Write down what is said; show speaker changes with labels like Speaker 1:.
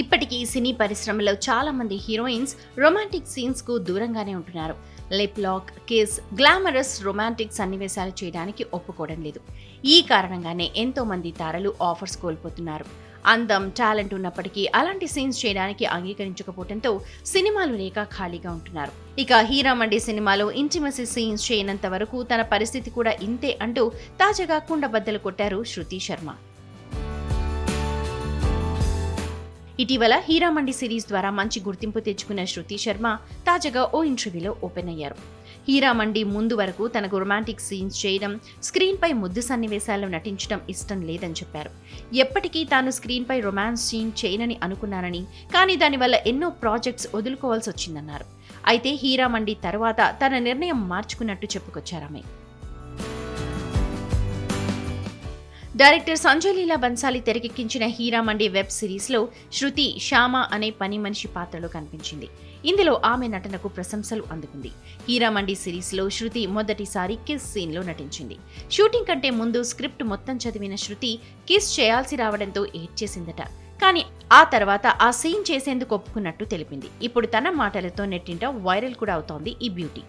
Speaker 1: ఇప్పటికీ సినీ పరిశ్రమలో చాలామంది హీరోయిన్స్ రొమాంటిక్ సీన్స్కు దూరంగానే ఉంటున్నారు. Lip lock kiss glamorous romantic సన్నివేశాలు చేయడానికి ఒప్పుకోవడం లేదు. ఈ కారణంగానే ఎంతోమంది తారలు ఆఫర్స్ కోల్పోతున్నారు. అందం టాలెంట్ ఉన్నప్పటికీ అలాంటి సీన్స్ చేయడానికి అంగీకరించకపోవడంతో సినిమాలు లేక ఖాళీగా ఉంటున్నారు. ఇక హీరామండి సినిమాలో ఇంటిమసీ సీన్స్ చేయనంత వరకు తన పరిస్థితి కూడా ఇంతే అంటూ తాజాగా కుండబద్దలు కొట్టారు శృతి శర్మ. ఇటీవల హీరామండి సిరీస్ ద్వారా మంచి గుర్తింపు తెచ్చుకున్న శృతి శర్మ తాజాగా ఓ ఇంటర్వ్యూలో ఓపెన్ అయ్యారు. హీరామండి ముందు వరకు తనకు రొమాంటిక్ సీన్స్ చేయడం స్క్రీన్పై ముద్దు సన్నివేశాల్లో నటించడం ఇష్టం లేదని చెప్పారు. ఎప్పటికీ తాను స్క్రీన్పై రొమాన్స్ సీన్ చేయనని అనుకున్నానని కానీ దానివల్ల ఎన్నో ప్రాజెక్ట్స్ వదులుకోవాల్సి వచ్చిందన్నారు. అయితే హీరామండి తర్వాత తన నిర్ణయం మార్చుకున్నట్టు చెప్పుకొచ్చారామె డైరెక్టర్ సంజయ్ లీలా బన్సాలి తెరకెక్కించిన హీరామండి వెబ్ సిరీస్లో శృతి శ్యామ అనే పని మనిషి పాత్రలో కనిపించింది. ఇందులో ఆమె నటనకు ప్రశంసలు అందుకుంది. హీరామండి సిరీస్లో శృతి మొదటిసారి కిస్ సీన్లో నటించింది. షూటింగ్ కంటే ముందు స్క్రిప్ట్ మొత్తం చదివిన శృతి కిస్ చేయాల్సి రావడంతో ఏడ్చేసిందట. కానీ ఆ తర్వాత ఆ సీన్ చేసేందుకు ఒప్పుకున్నట్టు తెలిపింది. ఇప్పుడు తన మాటలతో నెట్టింట వైరల్ కూడా అవుతోంది ఈ బ్యూటీ.